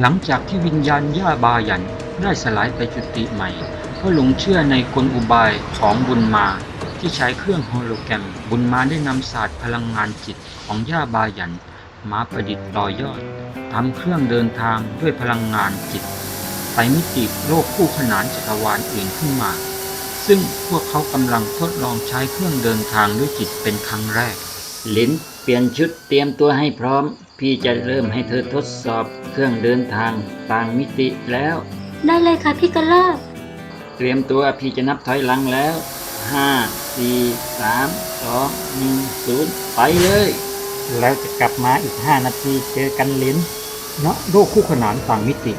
หลังจากที่วิญญาณย่าบายันได้สลายไปจุติใหม่ ก็หลงเชื่อในกลอุบายของบุญมาที่ใช้เครื่องโฮโลแกรม บุญมาได้นำศาสตร์พลังงานจิตของย่าบายันมาประดิษฐ์ต่อยอดทำเครื่องเดินทางด้วยพลังงานจิต ไปมิติโลกคู่ขนานจักรวาลอื่นขึ้นมา ซึ่งพวกเขากำลังทดลองใช้เครื่องเดินทางด้วยจิตเป็นครั้งแรก ลินเปลี่ยนชุดเตรียมตัวให้พร้อม พี่จะเริ่มให้เธอทดสอบเครื่องเดินทางต่างมิติแล้ว ได้เลยค่ะพี่กระรอกเตรียมตัวพี่จะนับถอยหลังแล้ว 5 4 3 2 1 0 ไปเลย แล้วจะกลับมาอีก 5 นาทีเจอกันลินณโลกคู่ขนานต่างมิติ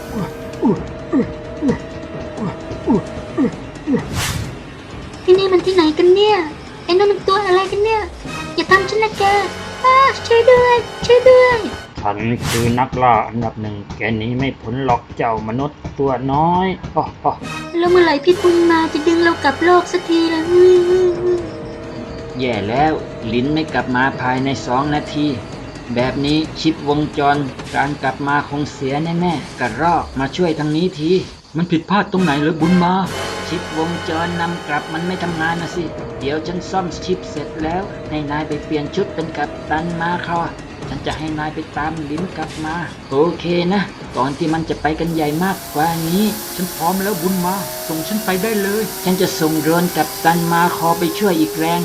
ที่นี่มันที่ไหนกันเนี่ยไอ้นั่นมันตัวอะไรกันเนี่ย อย่าทำฉันนะแก อ้าช่วยด้วยช่วยด้วย ฉันคือนักล่าอันดับหนึ่ง แกหนี้ไม่พ้นหรอกเจ้ามนุษย์ตัวน้อยอ้ออ้อแล้วเมื่อไหร่พี่บุญมาจะดึงเรากลับโลกสักทีล่ะอืมอืมอืมแย่แล้วลิ้นไม่กลับมาภายในสองนาที แบบนี้ชิปวงจรการกลับมาคงเสียแน่ๆกระรอกมาช่วยทางนี้ที มันผิดพลาดตรงไหนเหรือบุญมา ชิปวงจรนำกลับมันไม่ทำงานนะสิ เดี๋ยวฉันซ่อมชิปเสร็จแล้ว ให้นายไปเปลี่ยนชุดเป็นกัปตันมาค่ะฉันจะให้นายไปตามลิ้นกลับมา โอเคนะ ก่อนที่มันจะไปกันใหญ่มากกว่านี้ ฉันพร้อมแล้วบุญมา ส่งฉันไปได้เลย ฉันจะส่งโดรนกัปตันมาคอไปช่วยอีกแรง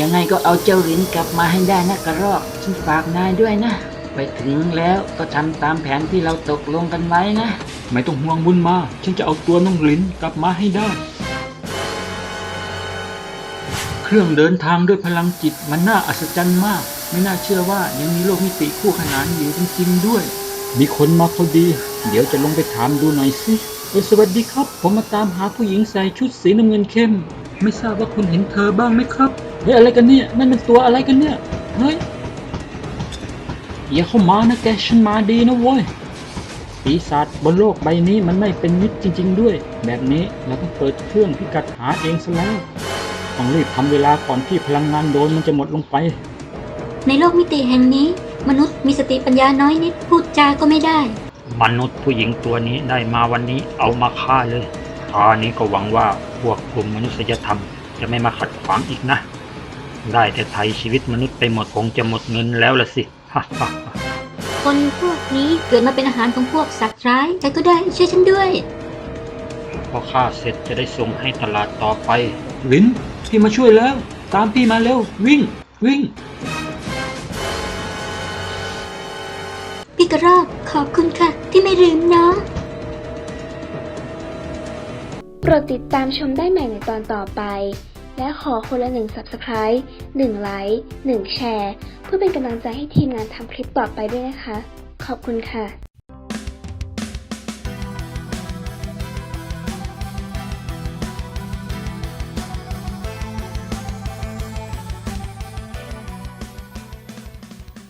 ยังไงก็เอาเจ้าลิ้นกลับมาให้ได้นะกระรอก ฉันฝากนายด้วยนะ ไปถึงแล้วก็ทำตามแผนที่เราตกลงกันไว้นะ ไม่ต้องห่วงบุญมา ฉันจะเอาตัวน้องลินกลับมาให้ได้ เครื่องเดินทางด้วยพลังจิตมันน่าอัศจรรย์มาก ไม่น่าเชื่อว่ายังมีโลกมิติคู่ขนานอยู่จริงๆด้วย มีคนมาพอดี เดี๋ยวจะลงไปถามดูหน่อยสิเออสวัสดีครับ ผมมาตามหาผู้หญิงใส่ชุดสีน้ำเงินเข้ม ไม่ทราบว่าคุณเห็นเธอบ้างไหมครับเฮ้ยอะไรกันเนี่ยนั่นเป็นตัวอะไรกันเนี่ยเฮ้ยอย่าเข้ามานะแกฉันมาดีนะเว้ย ปีศาจบนโลกใบนี้มันไม่เป็นมิตรจริง ๆ ด้วย แบบนี้เราต้องเปิดเครื่องพิกัดหาเองซะแล้วต้องรีบทำเวลาก่อนที่พลังงานโดนมันจะหมดลงไป ในโลกมิติแห่งนี้ มนุษย์มีสติปัญญาน้อยนิดพูดจาก็ไม่ได้ มนุษย์ผู้หญิงตัวนี้ได้มาวันนี้เอามาฆ่าเลยคราวนี้ก็หวังว่าพวกกลุ่มมนุษยธรรม จะไม่มาขัดขวางอีกนะ ได้แต่ไทยชีวิตมนุษย์ไปหมดคงจะหมดเงินแล้วละสิฮ่าฮ่าฮ่า คนพวกนี้เกิดมาเป็นอาหารของพวกสัตว์ร้ายใครก็ได้ช่วยฉันด้วย พอฆ่าเสร็จจะได้ส่งให้ตลาดต่อไป ลินพี่มาช่วยแล้ว ตามพี่มาเร็ว วิ่ง วิ่ง พี่กระรอกขอบคุณค่ะ ที่ไม่ลืมน้องโปรดติดตามชมได้ใหม่ในตอนต่อไป และขอคนละหนึ่ง Subscribe 1ไลค์1แชร์ เพื่อเป็นกำลังใจให้ทีมงานทำคลิปต่อไปด้วยนะคะ ขอบคุณค่ะ